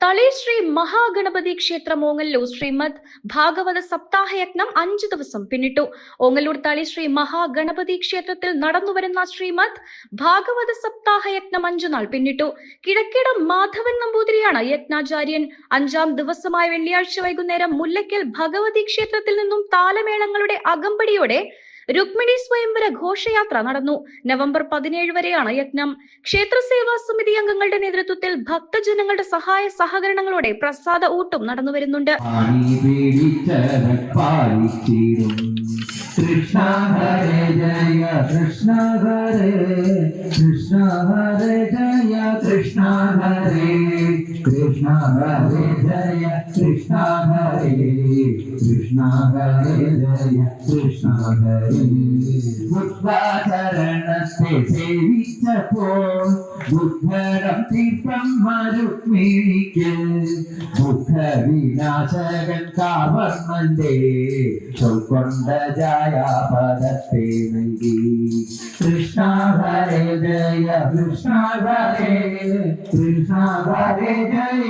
തളി ശ്രീ മഹാഗണപതി ക്ഷേത്രം ഓങ്ങല്ലൂർ ശ്രീമദ് ഭാഗവത സപ്താഹ യജ്ഞം അഞ്ചു ദിവസം പിന്നിട്ടു. ഓങ്ങല്ലൂർ തളി ശ്രീ മഹാഗണപതി ക്ഷേത്രത്തിൽ നടന്നുവരുന്ന ശ്രീമദ് ഭാഗവത സപ്താഹ യജ്ഞം അഞ്ചു നാൾ പിന്നിട്ടു. കിഴക്കിടം മാധവൻ നമ്പൂതിരിയാണ് യജ്ഞാചാര്യൻ. അഞ്ചാം ദിവസമായ വെള്ളിയാഴ്ച വൈകുന്നേരം മുല്ലയ്ക്കൽ ഭഗവതി ക്ഷേത്രത്തിൽ നിന്നും താലമേളങ്ങളുടെ അകമ്പടിയോടെ രുക്മിണി സ്വയംവര ഘോഷയാത്ര നടന്നു. നവംബർ പതിനേഴ് വരെയാണ് യജ്ഞം ക്ഷേത്ര സേവാ സമിതി അംഗങ്ങളുടെ നേതൃത്വത്തിൽ ഭക്തജനങ്ങളുടെ സഹായ സഹകരണങ്ങളോടെ പ്രസാദ ഊട്ടും നടന്നു വരുന്നുണ്ട്. കൃഷ്ണ ഹരേ ജയ കൃഷ്ണ ഹരേ കൃഷ്ണ ഹരേ ജയ. കൃഷ്ണ ഹരേ കൃഷ്ണ ഹരേ ജയ കൃഷ്ണ ഹരേ കൃഷ്ണ ഹരേ ജയ. കൃഷ്ണ ഹരേ ബുദ്ധാചരണത്തെ സേവിച്ചപ്പോൾ ബുദ്ധരം തീർത്ഥം മരുക്മിണിക്ക് ദുഃഖ വിനാശകൻ കാവർണന്റെ ചൊൽക്കൊണ്ട ജായാപദത്തെ നൽകി കൃഷ്ണ ഹരേ ജയ കൃഷ്ണ ഹരേ കൃഷ്ണ ഹരേ ജയ